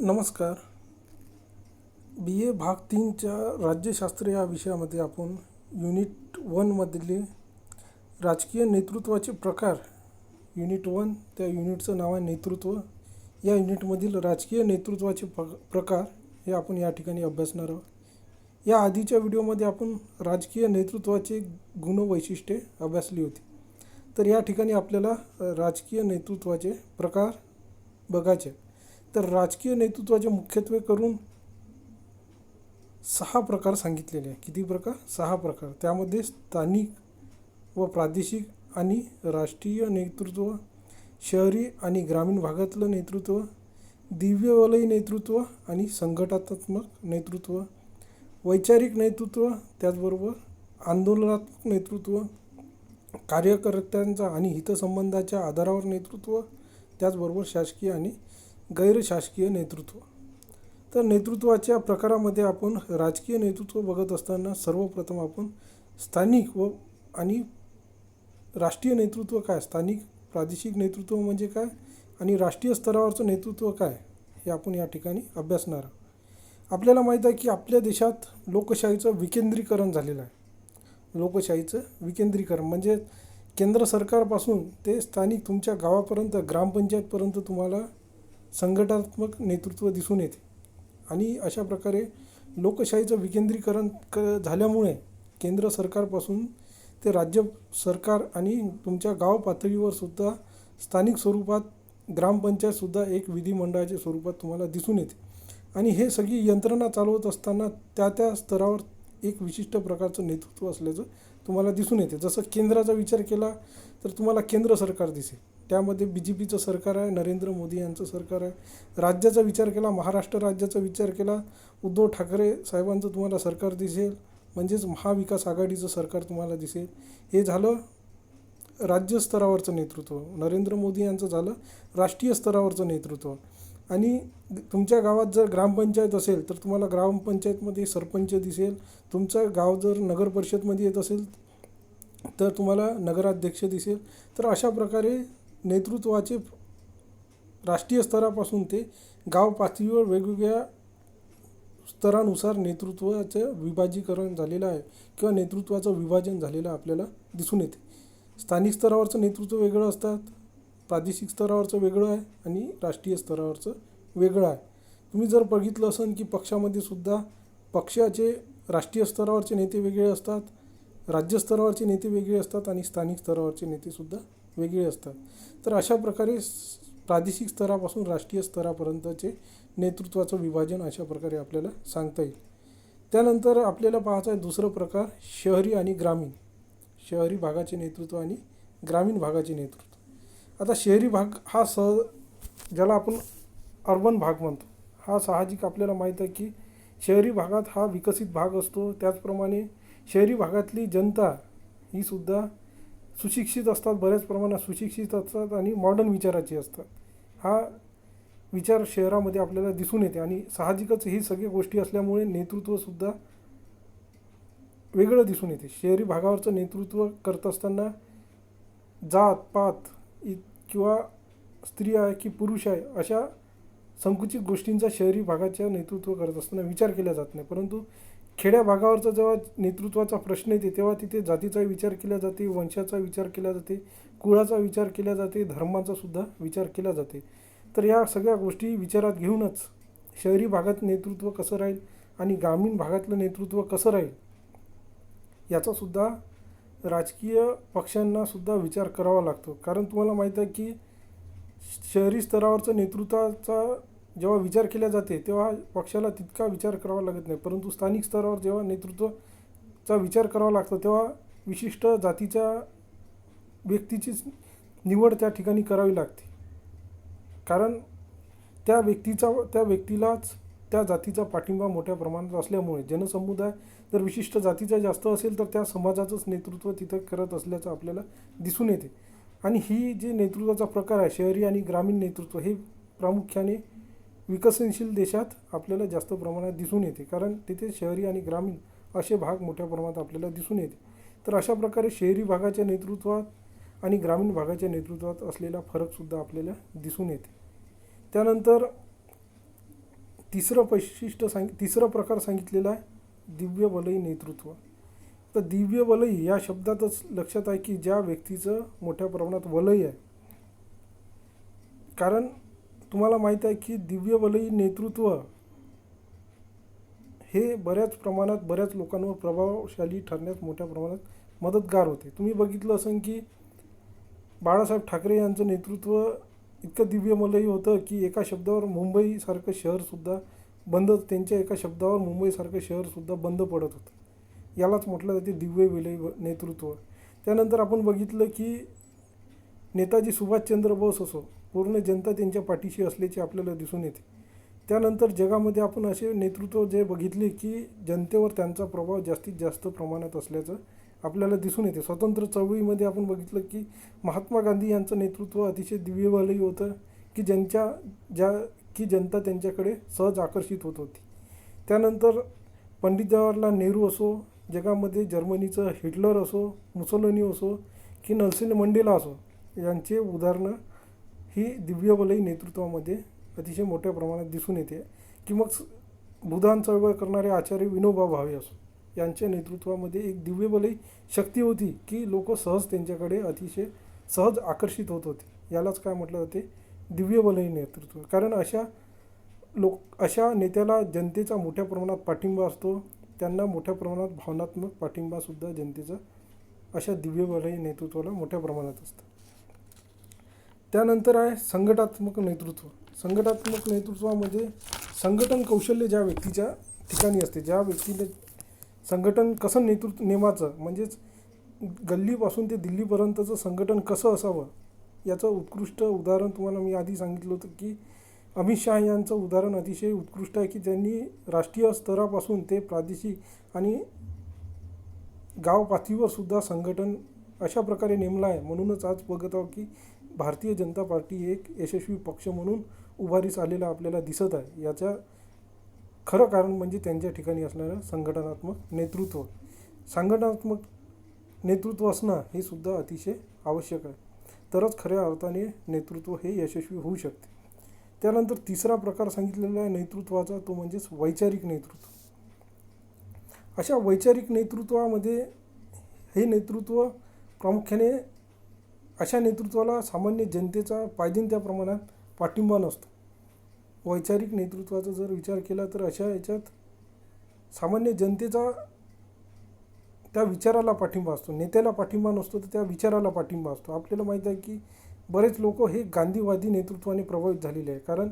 नमस्कार. बी ए भाग तीनच्या राज्यशास्त्र या विषयामध्ये आपण युनिट वनमधले राजकीय नेतृत्वाचे प्रकार युनिट वन त्या युनिटचं नाव आहे नेतृत्व. या युनिटमधील राजकीय नेतृत्वाचे प प्रकार हे आपण या ठिकाणी अभ्यासणार आहोत. या आधीच्या व्हिडिओमध्ये आपण राजकीय नेतृत्वाचे गुणवैशिष्ट्ये अभ्यासली होती. तर या ठिकाणी आपल्याला राजकीय नेतृत्वाचे प्रकार बघायचे तर राजकीय नेतृत्वाचे मुख्यत्वे करून सहा प्रकार सांगितलेले आहे किती प्रकार? सहा प्रकार. त्यामध्ये स्थानिक व प्रादेशिक आणि राष्ट्रीय नेतृत्व शहरी आणि ग्रामीण भागातलं नेतृत्व दिव्यवलयी नेतृत्व आणि संघटनात्मक नेतृत्व वैचारिक नेतृत्व त्याचबरोबर आंदोलनात्मक नेतृत्व कार्यकर्त्यांचा आणि हितसंबंधाच्या आधारावर नेतृत्व त्याचबरोबर शासकीय आणि गैरशासकीय नेतृत्व. तर नेतृत्वाच्या प्रकारामध्ये आपण राजकीय नेतृत्व बघत असताना सर्वप्रथम आपण स्थानिक व आणि राष्ट्रीय नेतृत्व काय? स्थानिक प्रादेशिक नेतृत्व म्हणजे काय? आणि राष्ट्रीय स्तरावरचं नेतृत्व काय? हे आपण या ठिकाणी अभ्यासणार आहोत. आपल्याला माहीत आहे की आपल्या देशात लोकशाहीचं विकेंद्रीकरण झालेलं आहे. लोकशाहीचं विकेंद्रीकरण म्हणजे केंद्र सरकारपासून ते स्थानिक तुमच्या गावापर्यंत ग्रामपंचायतपर्यंत तुम्हाला संघटनात्मक नेतृत्व दिसून येते. आणि अशा प्रकारे लोकशाहीचं विकेंद्रीकरण क झाल्यामुळे केंद्र सरकारपासून ते राज्य सरकार आणि तुमच्या गाव पातळीवर सुद्धा स्थानिक स्वरूपात ग्रामपंचायतसुद्धा एक विधिमंडळाच्या स्वरूपात तुम्हाला दिसून येते. आणि हे सगळी यंत्रणा चालवत असताना त्या त्या स्तरावर एक विशिष्ट प्रकारचं नेतृत्व असल्याचं तुम्हाला दिसून येते. जसं केंद्राचा विचार केला तर तुम्हाला केंद्र सरकार दिसेल. त्यामध्ये बी जे पीचं सरकार आहे नरेंद्र मोदी यांचं सरकार आहे. राज्याचा विचार केला महाराष्ट्र राज्याचा विचार केला उद्धव ठाकरे साहेबांचं तुम्हाला सरकार दिसेल म्हणजेच महाविकास आघाडीचं सरकार तुम्हाला दिसेल. हे झालं राज्यस्तरावरचं नेतृत्व. नरेंद्र मोदी यांचं झालं राष्ट्रीय स्तरावरचं नेतृत्व. आणि तुमच्या गावात जर ग्रामपंचायत असेल तर तुम्हाला ग्रामपंचायतमध्ये सरपंच दिसेल. तुमचं गाव जर नगर परिषदमध्ये येत असेल तर तुम्हाला नगराध्यक्ष दिसेल. तर अशा प्रकारे नेतृत्वाचे राष्ट्रीय स्तरापासून ते गाव पातळीवर वेगवेगळ्या स्तरानुसार नेतृत्वाचं विभाजीकरण झालेलं आहे किंवा नेतृत्वाचं विभाजन झालेलं आपल्याला दिसून येते. स्थानिक स्तरावरचं नेतृत्व वेगळं असतात प्रादेशिक स्तरावरचं वेगळं आहे आणि राष्ट्रीय स्तरावरचं वेगळं आहे. तुम्ही जर बघितलं असेल की पक्षामध्ये सुद्धा पक्षाचे राष्ट्रीय स्तरावरचे नेते वेगळे असतात राज्यस्तरावरचे नेते वेगळे असतात आणि स्थानिक स्तरावरचे नेतेसुद्धा वेगळे असतात. तर अशा प्रकारे प्रादेशिक स्तरापासून राष्ट्रीय स्तरापर्यंतचे नेतृत्वाचं विभाजन अशा प्रकारे आपल्याला सांगता येईल. त्यानंतर आपल्याला पाहायचं आहे दुसरं प्रकार शहरी आणि ग्रामीण. शहरी भागाचे नेतृत्व आणि ग्रामीण भागाचे नेतृत्व. आता शहरी भाग हा सह ज्याला आपण अर्बन भाग म्हणतो हा साहजिक आपल्याला माहीत आहे की शहरी भागात हा विकसित भाग असतो. त्याचप्रमाणे शहरी भागातली जनता ही सुद्धा सुशिक्षित असतात बऱ्याच प्रमाणात सुशिक्षित असतात आणि मॉडर्न विचाराची असतात. हा विचार शहरामध्ये आपल्याला दिसून येते आणि साहजिकच ही सगळे गोष्टी असल्यामुळे नेतृत्वसुद्धा वेगळं दिसून येते. शहरी भागावरचं नेतृत्व करत असताना जात पात इ किंवा स्त्री आहे की पुरुष आहे अशा संकुचित गोष्टींचा शहरी भागाच्या नेतृत्व करत असताना विचार केला जात नाही. परंतु खेड्या भागावरचा जेव्हा नेतृत्वाचा प्रश्न येते तेव्हा तिथे जातीचा विचार केला जाते वंशाचा विचार केला जाते कुळाचा विचार केला जाते धर्माचा सुद्धा विचार केला जाते. तर या सगळ्या गोष्टी विचारात घेऊनच शहरी भागात नेतृत्व कसं राहील आणि ग्रामीण भागातलं नेतृत्व कसं राहील याचासुद्धा राजकीय पक्षांनासुद्धा विचार करावा लागतो. कारण तुम्हाला माहीत आहे की शहरी स्तरावरचं नेतृत्वाचा जेव्हा विचार केला जाते तेव्हा पक्षाला तितका विचार करावा लागत नाही. परंतु स्थानिक स्तरावर जेव्हा नेतृत्वाचा विचार करावा लागतो तेव्हा विशिष्ट जातीच्या व्यक्तीचीच निवड त्या ठिकाणी करावी लागते. कारण त्या व्यक्तीचा त्या व्यक्तीलाच त्या जातीचा पाठिंबा मोठ्या प्रमाणात असल्यामुळे जनसमुदाय जर विशिष्ट जातीचा जास्त असेल तर त्या समाजाचंच नेतृत्व तिथं करत असल्याचं आपल्याला दिसून येते. आणि ही जे नेतृत्वाचा प्रकार आहे शहरी आणि ग्रामीण नेतृत्व हे प्रामुख्याने विकसनशील देशात आपल्याला जास्त प्रमाणात दिसून येते. कारण तिथे शहरी आणि ग्रामीण असे भाग मोठ्या प्रमाणात आपल्याला दिसून येते. तर अशा प्रकारे शहरी भागाच्या नेतृत्वात आणि ग्रामीण भागाच्या नेतृत्वात असलेला फरकसुद्धा आपल्याला दिसून येते. त्यानंतर तिसरं वैशिष्ट्य सांग तिसरा प्रकार सांगितलेला आहे दिव्य वलयी नेतृत्व. तर दिव्य वलयी या शब्दातच लक्षात आहे की ज्या व्यक्तीचं मोठ्या प्रमाणात वलय आहे. कारण तुम्हाला माहीत आहे की दिव्यवलयी नेतृत्व हे बऱ्याच प्रमाणात बऱ्याच लोकांवर प्रभावशाली ठरण्यास मोठ्या प्रमाणात मदतगार होते. तुम्ही बघितलं असं की बाळासाहेब ठाकरे यांचं नेतृत्व इतकं दिव्यमलही होतं की एका शब्दावर मुंबईसारखं शहरसुद्धा बंद त्यांच्या एका शब्दावर मुंबईसारखं शहरसुद्धा बंद पडत होतं. यालाच म्हटलं जाते दिव्य विलय व- नेतृत्व. त्यानंतर आपण बघितलं की नेताजी सुभाषचंद्र बोस असो पूर्ण जनता त्यांच्या पाठीशी असल्याचे आपल्याला दिसून येते. त्यानंतर जगामध्ये आपण असे नेतृत्व जे बघितले की जनतेवर त्यांचा प्रभाव जास्तीत जास्त प्रमाणात असल्याचं आपल्याला दिसून येते. स्वतंत्र चळवळीमध्ये आपण बघितलं की महात्मा गांधी यांचं नेतृत्व अतिशय दिव्यवालही होतं की ज्यांच्या ज्या की जनता त्यांच्याकडे सहज आकर्षित होत होती. त्यानंतर पंडित जवाहरलाल नेहरू असो जगामध्ये जर्मनीचं हिटलर असो मुसोलिनी असो की नल्सिन मंडेला असो यांचे उदाहरणं ही दिव्यबलयी नेतृत्वामध्ये अतिशय मोठ्या प्रमाणात दिसून येते. की मग स- बुधान चळवळ करणारे आचार्य विनोबा भावे असो यांच्या नेतृत्वामध्ये एक दिव्यबलयी शक्ती होती की लोक सहज त्यांच्याकडे अतिशय सहज आकर्षित होत होते. यालाच काय म्हटलं जाते? दिव्यबलयी नेतृत्व. कारण अशा लोक अशा नेत्याला जनतेचा मोठ्या प्रमाणात पाठिंबा असतो. त्यांना मोठ्या प्रमाणात भावनात्मक पाठिंबासुद्धा जनतेचा अशा दिव्यबलयी नेतृत्वाला मोठ्या प्रमाणात असतं. त्यानंतर आहे संघटात्मक नेतृत्व. संघटात्मक नेतृत्वामध्ये संघटन कौशल्य ज्या व्यक्तीच्या ठिकाणी असते ज्या व्यक्तीने संघटन कसं नेतृत्व नेमाचं म्हणजेच गल्लीपासून ते दिल्लीपर्यंतचं संघटन कसं असावं याचं उत्कृष्ट उदाहरण तुम्हाला मी आधी सांगितलं होतं की अमित शहा यांचं उदाहरण अतिशय उत्कृष्ट आहे की त्यांनी राष्ट्रीय स्तरापासून ते प्रादेशिक आणि गाव पातळीवर सुद्धा संघटन अशा प्रकारे नेमलं आहे. म्हणूनच आज बघत आहोत की भारतीय जनता पार्टी एक यशस्वी पक्ष म्हणून उभारीस आलेला आपल्याला दिसत आहे. याच्या खरं कारण म्हणजे त्यांच्या ठिकाणी असणारं संघटनात्मक नेतृत्व. संघटनात्मक नेतृत्व असणं हे सुद्धा अतिशय आवश्यक आहे. तरच खऱ्या अर्थाने नेतृत्व हे यशस्वी होऊ शकते. त्यानंतर तिसरा प्रकार सांगितलेला आहे नेतृत्वाचा तो म्हणजेच वैचारिक नेतृत्व. अशा वैचारिक नेतृत्वामध्ये हे नेतृत्व प्रामुख्याने अशा नेतृत्वाला सामान्य जनतेचा पाहिजे त्या प्रमाणात पाठिंबा नसतो. वैचारिक नेतृत्वाचा जर विचार केला तर अशा याच्यात सामान्य जनतेचा त्या विचाराला पाठिंबा असतो. नेत्याला पाठिंबा नसतो तर त्या विचाराला पाठिंबा असतो. आपल्याला माहीत आहे की बरेच लोक हे गांधीवादी नेतृत्वाने प्रभावित झालेले आहे कारण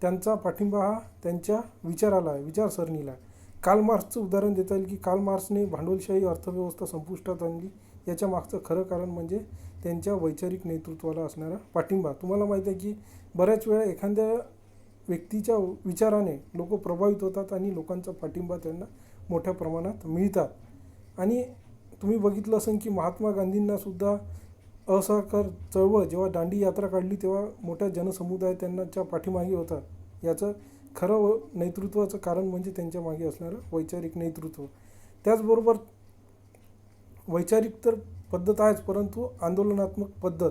त्यांचा पाठिंबा हा त्यांच्या विचाराला आहे विचारसरणीला आहे. कार्ल मार्क्सचं उदाहरण देता येईल की कार्ल मार्क्सने भांडवलशाही अर्थव्यवस्था संपुष्टात आणली. याच्या मागचं खरं कारण म्हणजे त्यांच्या वैचारिक नेतृत्वाला असणारा पाठिंबा. तुम्हाला माहीत आहे की बऱ्याच वेळा एखाद्या व्यक्तीच्या विचाराने लोक प्रभावित होतात आणि लोकांचा पाठिंबा त्यांना मोठ्या प्रमाणात मिळतात. आणि तुम्ही बघितलं असेल की महात्मा गांधींनासुद्धा असहकार चळवळ जेव्हा दांडी यात्रा काढली तेव्हा मोठ्या जनसमुदाय त्यांनाच्या पाठीमागे होता. याचं खरं व नेतृत्वाचं कारण म्हणजे त्यांच्या मागे असणारं वैचारिक नेतृत्व. त्याचबरोबर वैचारिक तर पद्धत आहेच परंतु आंदोलनात्मक पद्धत.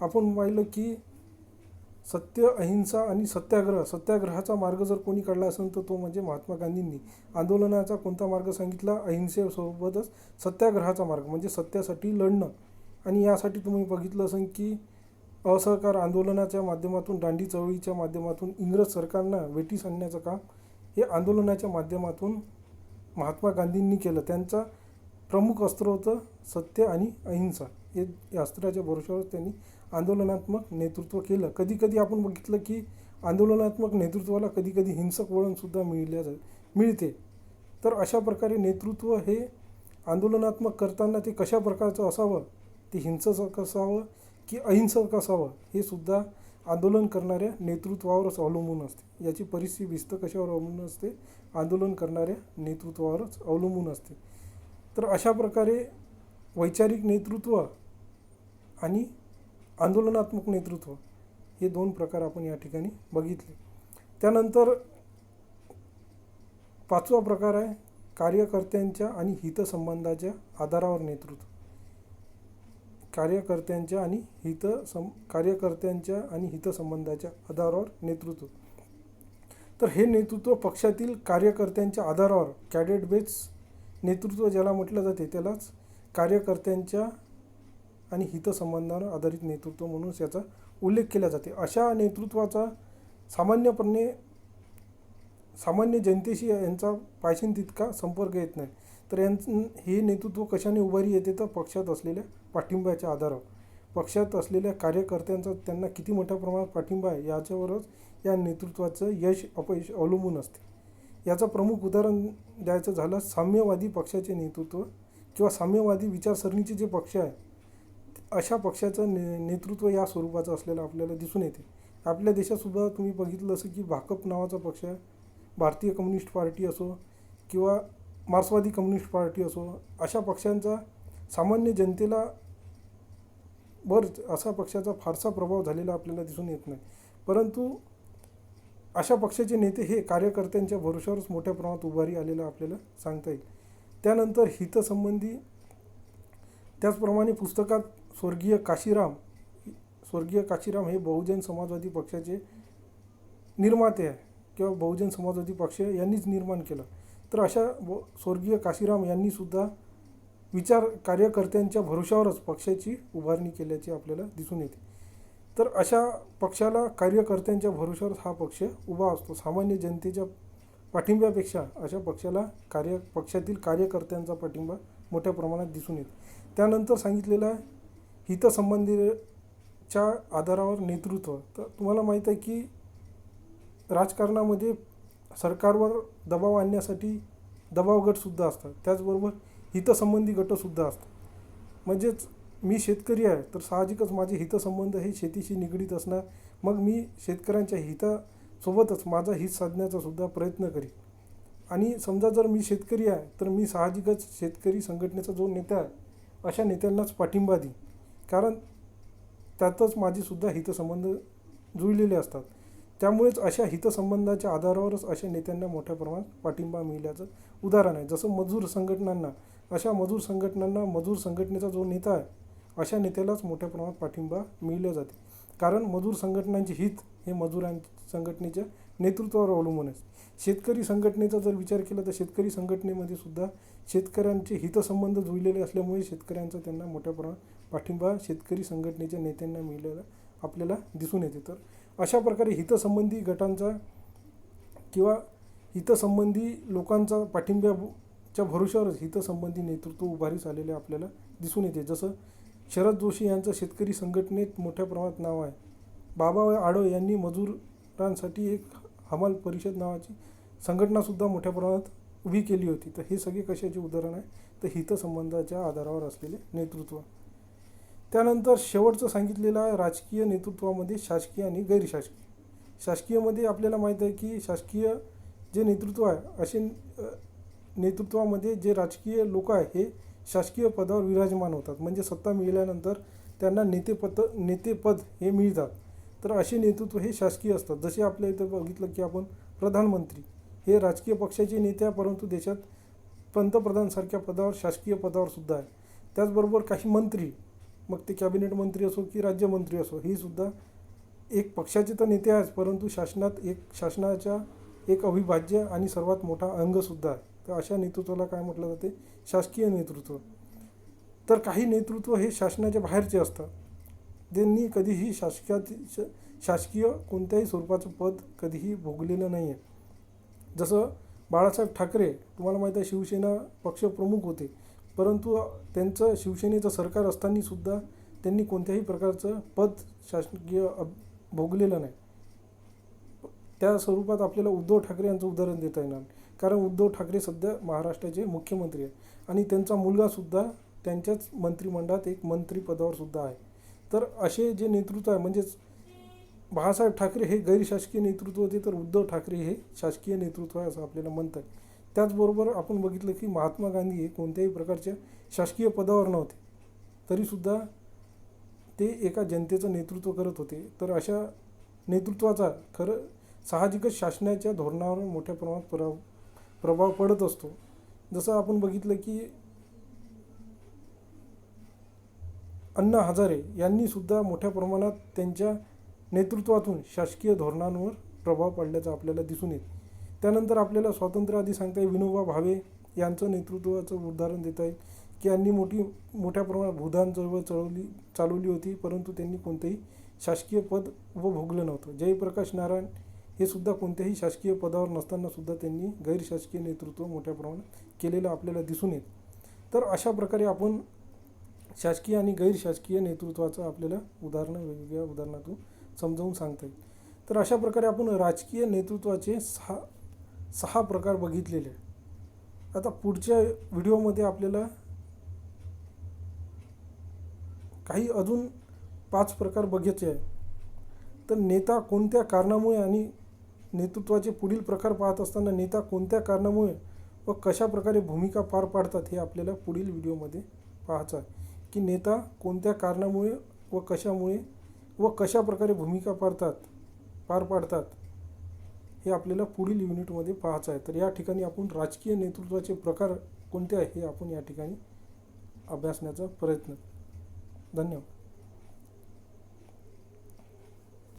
आपण पाहिलं की सत्य अहिंसा आणि सत्याग्रह सत्याग्रहाचा मार्ग जर कोणी काढला असेल तर तो म्हणजे महात्मा गांधींनी. आंदोलनाचा कोणता मार्ग सांगितला? अहिंसेसोबतच सत्याग्रहाचा मार्ग म्हणजे सत्यासाठी लढणं. आणि यासाठी तुम्ही बघितलं असेल की असहकार आंदोलनाच्या माध्यमातून दांडी चळवळीच्या माध्यमातून इंग्रज सरकारना वेठीस आणण्याचं काम हे आंदोलनाच्या माध्यमातून महात्मा गांधींनी केलं. त्यांचा प्रमुख अस्त्र होतं सत्य आणि अहिंसा हे या अस्त्राच्या भरोशावर त्यांनी आंदोलनात्मक नेतृत्व केलं. कधी कधी आपण बघितलं की आंदोलनात्मक नेतृत्वाला कधी कधी हिंसक वळणसुद्धा मिळल्या मिळते. तर अशा प्रकारे नेतृत्व हे आंदोलनात्मक करताना ते कशा प्रकारचं असावं? ते हिंसक असावं की अहिंसक असावं? हे सुद्धा आंदोलन करणाऱ्या नेतृत्वावरच अवलंबून असते. याची परिस्थिती भिस्त कशावर अवलंबून असते? आंदोलन करणाऱ्या नेतृत्वावरच अवलंबून असते. तर अशा प्रकारे वैचारिक नेतृत्व आणि आंदोलनात्मक नेतृत्व हे दोन प्रकार आपण या ठिकाणी बघितले. त्यानंतर पाचवा प्रकार आहे कार्यकर्त्यांच्या आणि हितसंबंधाच्या आधारावर नेतृत्व. कार्यकर्त्यांच्या आणि हित सं कार्यकर्त्यांच्या आणि हितसंबंधाच्या आधारावर नेतृत्व. तर हे नेतृत्व पक्षातील कार्यकर्त्यांच्या आधारावर कॅडेट बेस नेतृत्व ज्याला म्हटलं जाते त्यालाच कार्यकर्त्यांच्या आणि हितसंबंधावर आधारित नेतृत्व म्हणून याचा उल्लेख केला जाते. अशा नेतृत्वाचा सामान्यपणे सामान्य जनतेशी यांचा पायशीन तितका संपर्क येत नाही. तर यां हे नेतृत्व कशाने उभारी येते? तर पक्षात असलेल्या पाठिंब्याच्या आधारावर. पक्षात असलेल्या कार्यकर्त्यांचा त्यांना किती मोठ्या प्रमाणात पाठिंबा आहे याच्यावरच या नेतृत्वाचं यश अपयश अवलंबून असते. याचं प्रमुख उदाहरण द्यायचं झालं साम्यवादी पक्षाचे नेतृत्व किंवा साम्यवादी विचारसरणीचे जे पक्ष आहे अशा पक्षाचं ने नेतृत्व या स्वरूपाचं असलेलं आपल्याला दिसून येते. आपल्या देशातसुद्धा तुम्ही बघितलं असं की भाकप नावाचा पक्ष आहे. भारतीय कम्युनिस्ट पार्टी असो किंवा मार्क्सवादी कम्युनिस्ट पार्टी असो अशा पक्षांचा सामान्य जनतेला बर असा पक्षाचा फारसा प्रभाव झालेला आपल्याला दिसून येत नाही. परंतु अशा पक्षाचे नेते हे कार्यकर्त्यांच्या भरोशावरच मोठ्या प्रमाणात उभारी आलेलं आपल्याला सांगता येईल. त्यानंतर हितसंबंधी त्याचप्रमाणे पुस्तकात स्वर्गीय काशीराम स्वर्गीय काशीराम हे बहुजन समाजवादी पक्षाचे निर्माते आहे किंवा बहुजन समाजवादी पक्ष यांनीच निर्माण केला. तर अशा ब स्वर्गीय काशीराम यांनीसुद्धा विचार कार्यकर्त्यांच्या भरोशावरच पक्षाची उभारणी केल्याचे आपल्याला दिसून येते. तर अशा पक्षाला कार्यकर्त्यांच्या भरोशावर हा पक्ष उभा असतो. सामान्य जनतेच्या पाठिंब्यापेक्षा अशा पक्षाला कार्य पक्षातील कार्यकर्त्यांचा पाठिंबा मोठ्या प्रमाणात दिसून येतो. त्यानंतर सांगितलेलं आहे हितसंबंधीच्या आधारावर नेतृत्व. तर तुम्हाला माहीत आहे की राजकारणामध्ये सरकारवर दबाव आणण्यासाठी दबाव गटसुद्धा असतात. त्याचबरोबर हितसंबंधी गटसुद्धा असतात. म्हणजेच मी शेतकरी आहे तर साहजिकच माझे हितसंबंध हे शेतीशी निगडीत असणार. मग मी शेतकऱ्यांच्या हितासोबतच माझा हित साधण्याचा सुद्धा प्रयत्न करीन. आणि समजा जर मी शेतकरी आहे तर मी साहजिकच शेतकरी संघटनेचा जो नेता आहे अशा नेत्यांनाच पाठिंबा देईन. कारण त्यातच माझेसुद्धा हितसंबंध जुळलेले असतात. त्यामुळेच अशा हितसंबंधाच्या आधारावरच अशा नेत्यांना मोठ्या प्रमाणात पाठिंबा मिळाल्याचं उदाहरण आहे. जसं मजूर संघटनांना अशा मजूर संघटनांना मजूर संघटनेचा जो नेता आहे अशा नेत्यालाच मोठ्या प्रमाणात पाठिंबा मिळला जाते. कारण मजूर संघटनांचे हित हे मजुरां संघटनेच्या नेतृत्वावर अवलंबून आहे. शेतकरी संघटनेचा जर विचार केला तर शेतकरी संघटनेमध्ये सुद्धा शेतकऱ्यांचे हितसंबंध जुळलेले असल्यामुळे शेतकऱ्यांचा त्यांना मोठ्या प्रमाणात पाठिंबा शेतकरी संघटनेच्या नेत्यांना मिळालेला आपल्याला दिसून येते. तर अशा प्रकारे हितसंबंधी गटांचा किंवा हितसंबंधी लोकांचा पाठिंब्याच्या भरोशावरच हितसंबंधी नेतृत्व उभारीस आलेले आपल्याला दिसून येते. जसं शरद जोशी यांचं शेतकरी संघटनेत मोठ्या प्रमाणात नाव आहे. बाबा आडो यांनी मजुरांसाठी एक हमाल परिषद नावाची संघटनासुद्धा मोठ्या प्रमाणात उभी केली होती. तर हे सगळे कशाचे उदाहरण आहे? तर हितसंबंधाच्या आधारावर असलेले नेतृत्व. त्यानंतर शेवटचं सांगितलेलं आहे राजकीय नेतृत्वामध्ये शासकीय आणि गैरशासकीय. शासकीयमध्ये आपल्याला माहीत आहे की शासकीय जे नेतृत्व आहे असे नेतृत्वामध्ये जे राजकीय लोक आहे हे शासकीय पदावर विराजमान होतात. म्हणजे सत्ता मिळाल्यानंतर त्यांना नेतेपद नेतेपद हे मिळतात. तर असे नेतृत्व हे शासकीय असतात. जसे आपल्या इथं बघितलं की आपण प्रधानमंत्री हे राजकीय पक्षाचे नेते आहे परंतु देशात पंतप्रधानसारख्या पदावर शासकीय पदावर सुद्धा आहे. त्याचबरोबर काही मंत्री मग ते कॅबिनेट मंत्री असो की राज्यमंत्री असो ही सुद्धा एक पक्षाचे तर नेते आहेच परंतु शासनात एक शासनाच्या एक अविभाज्य आणि सर्वात मोठा अंगसुद्धा आहे. तर अशा नेतृत्वाला काय म्हटलं जाते? शासकीय नेतृत्व. तर काही नेतृत्व हे शासनाच्या बाहेरचे असतात. त्यांनी कधीही शासकीयात श शासकीय कोणत्याही स्वरूपाचं पद कधीही भोगलेलं नाही आहे जसं बाळासाहेब ठाकरे तुम्हाला माहीत आहे शिवसेना पक्षप्रमुख होते. परंतु त्यांचं शिवसेनेचं सरकार असतानासुद्धा त्यांनी कोणत्याही प्रकारचं पद शासकीय अब भोगलेलं नाही. त्या स्वरूपात आपल्याला उद्धव ठाकरे यांचं उदाहरण देता येणार. कारण उद्धव ठाकरे सध्या महाराष्ट्राचे मुख्यमंत्री आहेत. आणि त्यांचा मुलगासुद्धा त्यांच्याच मंत्रिमंडळात एक मंत्रिपदावर सुद्धा आहे. तर असे जे नेतृत्व आहे म्हणजेच बाळासाहेब ठाकरे हे गैरशासकीय नेतृत्व होते तर उद्धव ठाकरे हे शासकीय नेतृत्व आहे असं आपल्याला म्हणतात त्याचबरोबर आपण बघितलं की महात्मा गांधी हे कोणत्याही प्रकारच्या शासकीय पदावर नव्हते. तरीसुद्धा ते एका जनतेचं नेतृत्व करत होते. तर अशा नेतृत्वाचा खरं साहजिकच शासनाच्या धोरणावर मोठ्या प्रमाणात पराव प्रभाव पडत असतो. जसं आपण बघितलं की अण्णा हजारे यांनीसुद्धा मोठ्या प्रमाणात त्यांच्या नेतृत्वातून शासकीय धोरणांवर प्रभाव पडल्याचं आपल्याला दिसून येईल त्यानंतर आपल्याला स्वातंत्र्य आधी सांगता येईल विनोबा भावे यांचं नेतृत्वाचं उदाहरण देता येईल की यांनी मोठी मोठ्या प्रमाणात भूदान चळवळ चळवली चालवली होती परंतु त्यांनी कोणतंही शासकीय पद उपभोगलं नव्हतं. जयप्रकाश नारायण हे सुद्धा कोणत्याही शासकीय पदावर नसताना सुद्धा त्यांनी गैरशासकीय नेतृत्व मोठ्या प्रमाणात केलेलं आपल्याला दिसून येईल तर अशा प्रकारे आपण शासकीय आणि गैरशासकीय नेतृत्वाचं आपल्याला उदाहरणं वेगवेगळ्या उदाहरणातून समजावून सांगता येईल. तर अशा प्रकारे आपण राजकीय नेतृत्वाचे सहा सहा प्रकार बघितलेले आहे आता पुढच्या व्हिडिओमध्ये आपल्याला काही अजून पाच प्रकार बघायचे आहे तर नेता कोणत्या कारणामुळे आणि नेतृत्वाचे पुढील प्रकार पाहत असताना नेता कोणत्या कारणामुळे व कशा प्रकारे भूमिका पार पाडतात हे आपल्याला पुढील व्हिडिओमध्ये पाहायचं आहे. की नेता कोणत्या कारणामुळे व कशामुळे व कशा प्रकारे भूमिका पाडतात पार पाडतात हे आपल्याला पुढील युनिटमध्ये पाहायचं आहे. तर या ठिकाणी आपण राजकीय नेतृत्वाचे प्रकार कोणते आहे हे आपण या ठिकाणी अभ्यासण्याचा प्रयत्न. धन्यवाद.